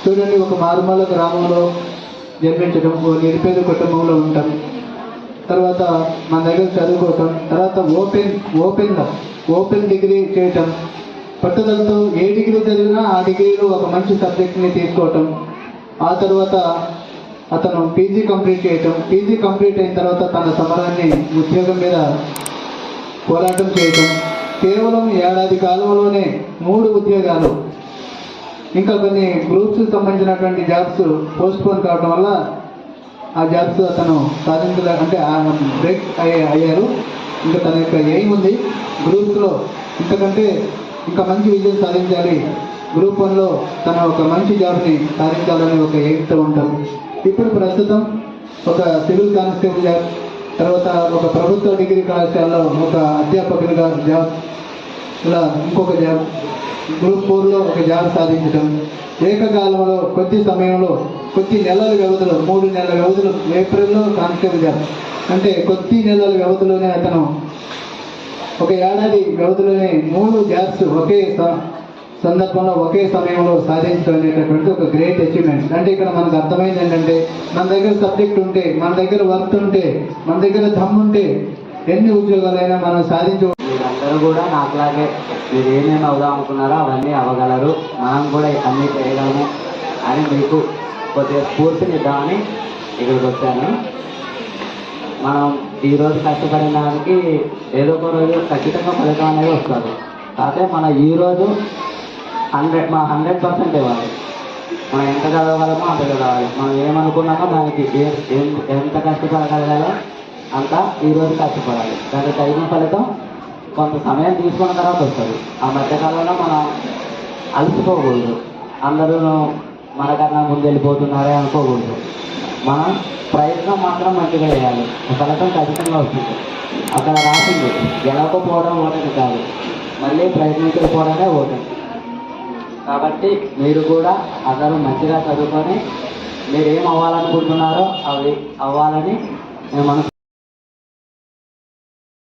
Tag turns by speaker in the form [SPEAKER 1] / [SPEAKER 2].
[SPEAKER 1] చూడండి ఒక మారుమాల గ్రామంలో జన్మించడం ఓ నిరుపేద కుటుంబంలో ఉంటాం తర్వాత మన దగ్గర చదువుకోవటం తర్వాత ఓపెన్ ఓపెన్ ఓపెన్ డిగ్రీ చేయటం పట్టుదలతో ఏ డిగ్రీ చదివినా ఆ డిగ్రీలో ఒక మంచి సబ్జెక్ట్ని తీసుకోవటం ఆ తర్వాత అతను పీజీ కంప్లీట్ చేయటం పీజీ కంప్లీట్ అయిన తర్వాత తన సమరాన్ని ఉద్యోగం మీద పోరాటం చేయటం కేవలం ఏడాది కాలంలోనే మూడు ఉద్యోగాలు. ఇంకా కొన్ని గ్రూప్స్ సంబంధించినటువంటి జాబ్స్ పోస్ట్పోన్ కావడం వల్ల ఆ జాబ్స్ అతను సాధించలే అంటే బ్రేక్ అయ్యారు. ఇంకా తన యొక్క ఎయిమ్ ఉంది. గ్రూప్స్లో ఇంతకంటే ఇంకా మంచి విజయం సాధించాలి. గ్రూప్ వన్లో తన ఒక మంచి జాబ్ని సాధించాలని ఒక ఎయిమ్తో ఉంటారు. ఇప్పుడు ప్రస్తుతం ఒక సివిల్ కానిస్టేబుల్ జాబ్ తర్వాత ఒక ప్రభుత్వ డిగ్రీ కళాశాలలో ఒక అధ్యాపకునిగా జాబ్ ఇలా ఇంకొక జాబ్ గ్రూప్ ఫోర్లో ఒక జాబ్ సాధించడం ఏకకాలంలో కొద్ది సమయంలో కొద్ది నెలల వ్యవధిలో మూడు నెలల వ్యవధిలో ఏప్రిల్లో కానిస్టేబుల్ జాబ్ అంటే కొద్ది నెలల వ్యవధిలోనే అతను ఒక ఏడాది వ్యవధిలోనే మూడు జాబ్స్ ఒకే స- సందర్భంలో ఒకే సమయంలో సాధించడం అనేటటువంటి ఒక గ్రేట్ అచీవ్మెంట్ అంటే ఇక్కడ మనకు అర్థమైంది ఏంటంటే మన దగ్గర సబ్జెక్ట్ ఉంటే మన దగ్గర వర్క్ ఉంటే మన దగ్గర దమ్ ఉంటే ఎన్ని ఉద్యోగాలైనా మనం సాధించ
[SPEAKER 2] అందరూ కూడా నాకులాగే మీరు ఏమేమి అవుదాం అనుకున్నారో అవన్నీ అవ్వగలరు. మనం కూడా అన్నీ చేయగలము అని మీకు కొద్దిగా స్ఫూర్తినిద్దామని ఇక్కడికి వచ్చాను. మనం ఈరోజు కష్టపడిన దానికి ఏదో ఒక రోజు ఖచ్చితంగా ఫలితం అనేది వస్తుంది. కాకపోతే మన ఈరోజు హండ్రెడ్ మా హండ్రెడ్ పర్సెంట్ ఇవ్వాలి. మనం ఎంత చదవగలమో అంత చదవాలి. మనం ఏమనుకున్నామో దానికి ఏం ఎంత- కష్టపడగలగాలో అంత ఈరోజు కష్టపడాలి. దానికి తగిన ఫలితం కొంత సమయం తీసుకున్న తర్వాత వస్తుంది. ఆ మధ్యకాలంలో మనం అలసిపోకూడదు. అందరూ మనకన్నా ముందు వెళ్ళిపోతున్నారే అనుకోకూడదు. మనం ప్రయత్నం మాత్రం మంచిగా చేయాలి. ఫలితం ఖచ్చితంగా వస్తుంది. అక్కడ రాసింది గెలవకపోవడం ఓటమి కాదు. మళ్ళీ ప్రయత్నించకపోవడమే ఓటమి. కాబట్టి మీరు కూడా అందరూ మంచిగా చదువుకొని మీరు ఏం అవ్వాలనుకుంటున్నారో అవి అవ్వాలని మేము